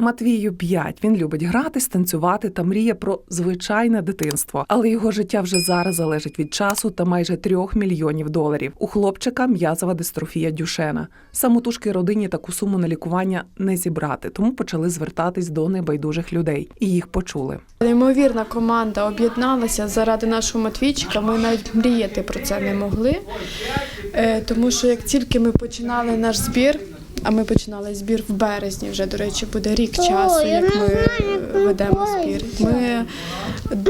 Матвію 5. Він любить грати, станцювати та мріє про звичайне дитинство. Але його життя вже зараз залежить від часу та майже трьох мільйонів доларів. У хлопчика м'язова дистрофія Дюшена. Самотужки родині таку суму на лікування не зібрати, тому почали звертатись до небайдужих людей і їх почули. Неймовірна команда об'єдналася заради нашого Матвійчика. Ми навіть мріяти про це не могли. Е, Тому що як тільки ми починали наш збір, а ми починали збір в березні, вже, до речі, буде рік часу, як ми ведемо збір. Ми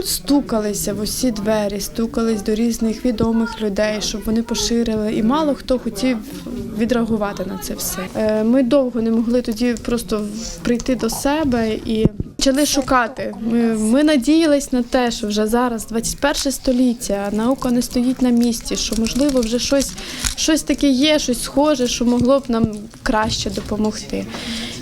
стукалися в усі двері, стукались до різних відомих людей, щоб вони поширили. І мало хто хотів відреагувати на це все. Е, Ми довго не могли тоді просто прийти до себе і почали шукати. Ми, ми надіялись на те, що вже зараз 21 століття, наука не стоїть на місці, що можливо вже щось, щось таке є, щось схоже, що могло б нам краще допомогти.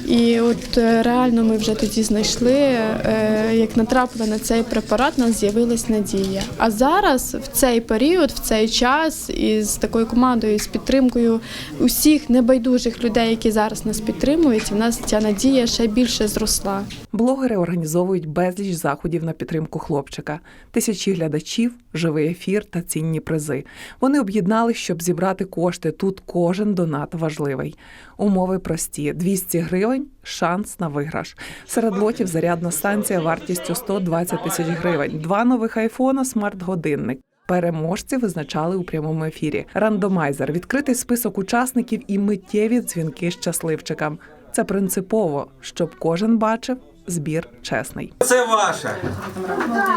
І от е, реально ми вже тоді знайшли, е, як натрапили на цей препарат, у нас з'явилась надія. А зараз, в цей період, в цей час, із такою командою, з підтримкою усіх небайдужих людей, які зараз нас підтримують, в нас ця надія ще більше зросла. Блогери організовують безліч заходів на підтримку хлопчика, тисячі глядачів, живий ефір та цінні призи. Вони об'єднались, щоб зібрати кошти. Тут кожен донат важливий. Умови прості: 200 гривень шанс на виграш. Серед лотів зарядна станція вартістю 120 тисяч гривень, два нових айфона, смарт-годинник. Переможці визначали у прямому ефірі. Рандомайзер, відкритий список учасників і миттєві дзвінки щасливчикам. Це принципово, щоб кожен бачив збір чесний. Це ваше.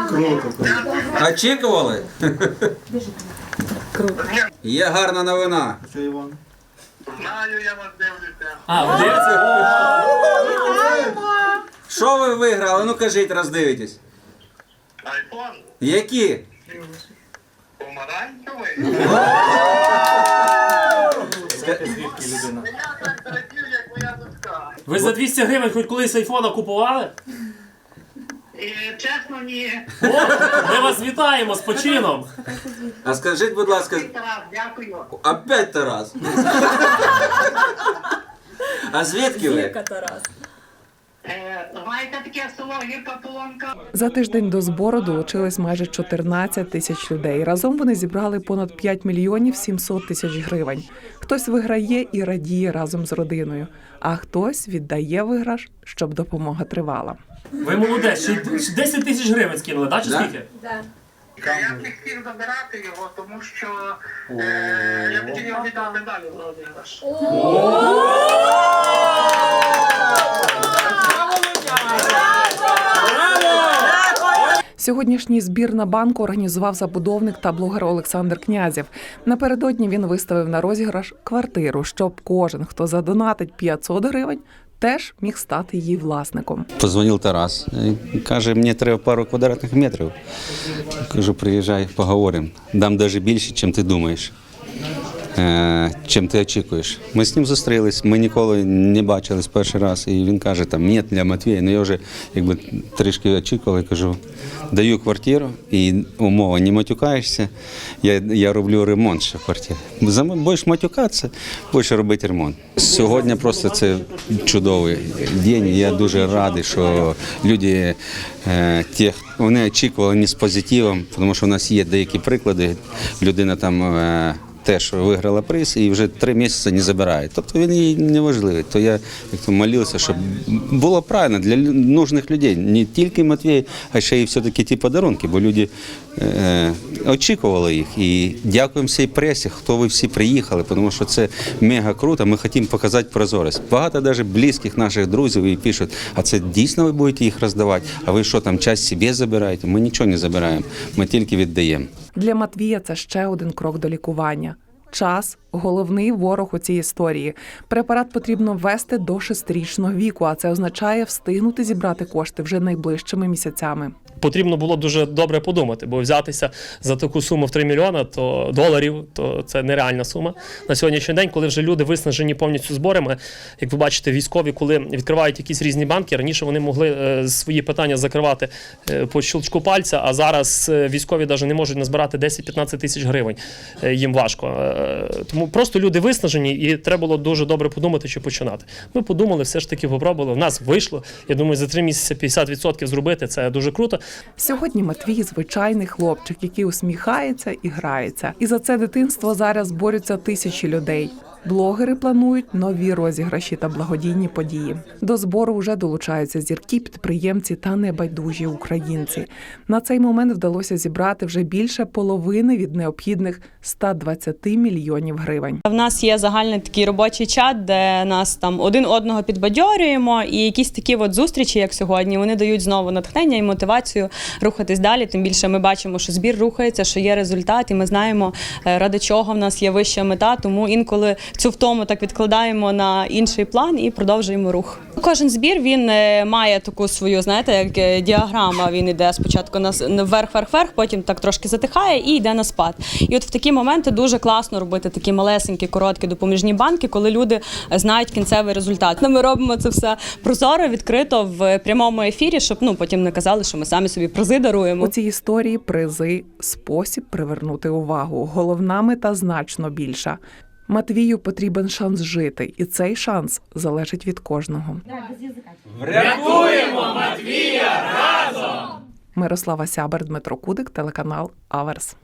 Круто. Очікували? Є гарна новина. Знаю, я вас дивлюся. А, ви дивитеся? Що ви виграли? Ну кажіть, роздивитесь. Айфон Які? помаранчевий. Я так радів, як моя дочка. Ви за 200 гривень хоч колись айфона купували? І чесно, ні. О, ми вас вітаємо з почином. А скажіть, будь ласка, Тарас, дякую. опять Тарас. А звідки ви? Е, знаєте таке село Гірка Полонка? За тиждень до збору долучились майже 14 тисяч людей. Разом вони зібрали понад 5 мільйонів 700 тисяч гривень. Хтось виграє і радіє разом з родиною, а хтось віддає виграш, щоб допомога тривала. Ви молодець, ще 10 тисяч гривень скинули, да, чи Да. скільки? Я не хотів забирати його, тому що е, я хотів його віддати далі в розіграш. Сьогоднішній збір на банку організував забудовник та блогер Олександр Князєв. Напередодні він виставив на розіграш квартиру, щоб кожен, хто задонатить 500 гривень, теж міг стати її власником. Позвонив Тарас. Каже, мені треба пару квадратних метрів. Кажу, приїжджай, поговоримо. Дам навіть більше, ніж ти думаєш. Е, чим ти очікуєш. Ми з ним зустрілись, ми ніколи не бачились перший раз. І він каже, там ні для Матвія. Ну я вже якби трішки очікував, я кажу, даю квартиру і умова, не матюкаєшся. Я, я роблю ремонт ще в квартирі. Будеш матюкатися, будеш робити ремонт. Сьогодні просто це чудовий день. Я дуже радий, що люди е, ті, вони очікували не з позитивом, тому що у нас є деякі приклади. Людина там. Теж виграла приз і вже три місяці не забирає. Тобто він їй не важливий. То я як то молився, щоб було правильно для нужних людей. Не тільки Матвій, а ще й все-таки ті подарунки, бо люди очікували їх. І дякуємо всій пресі, хто ви всі приїхали, тому що це мега круто. Ми хочемо показати прозорість. Багато навіть близьких наших друзів і пишуть, а це дійсно ви будете їх роздавати? А ви що там часть собі забираєте? Ми нічого не забираємо, ми тільки віддаємо. Для Матвія це ще один крок до лікування. Час головний ворог у цій історії. Препарат потрібно ввести до шестирічного віку, а це означає встигнути зібрати кошти вже найближчими місяцями. Потрібно було дуже добре подумати, бо взятися за таку суму в 3 мільйони то доларів, то це нереальна сума на сьогоднішній день, коли вже люди виснажені повністю зборами. Як ви бачите, військові, коли відкривають якісь різні банки, раніше вони могли е, свої питання закривати е, по щелчку пальця, а зараз е, військові навіть не можуть назбирати 10-15 тисяч гривень. Їм важко. Тому просто люди виснажені, і треба було дуже добре подумати, чи починати. Ми подумали, все ж таки попробували. У нас вийшло. Я думаю, за три місяці 50% зробити це дуже круто. Сьогодні Матвій звичайний хлопчик, який усміхається і грається. І за це дитинство зараз борються тисячі людей. Блогери планують нові розіграші та благодійні події. До збору вже долучаються зірки, підприємці та небайдужі українці. На цей момент вдалося зібрати вже більше половини від необхідних 120 мільйонів гривень. В нас є загальний такий робочий чат, де нас там один одного підбадьорюємо, і якісь такі от зустрічі, як сьогодні, вони дають знову натхнення і мотивацію рухатись далі. Тим більше ми бачимо, що збір рухається, що є результат, і ми знаємо, е, ради чого в нас є вища мета. Тому інколи цю втому так відкладаємо на інший план і продовжуємо рух. Кожен збір він е, має таку свою, знаєте, як е, діаграма. Він іде спочатку на вверх, вверх, вверх, потім так трошки затихає і йде на спад. І от в такі моменти дуже класно робити такі малесенькі, короткі допоміжні банки, коли люди е, знають кінцевий результат. Ми робимо це все прозоро, відкрито в прямому ефірі, щоб ну потім не казали, що ми самі собі призи даруємо. У цій історії призи спосіб привернути увагу. Головна мета значно більша. Матвію потрібен шанс жити, і цей шанс залежить від кожного. Врятуємо Матвія разом! Мирослава Сябер, Дмитро Кудик, телеканал Аверс.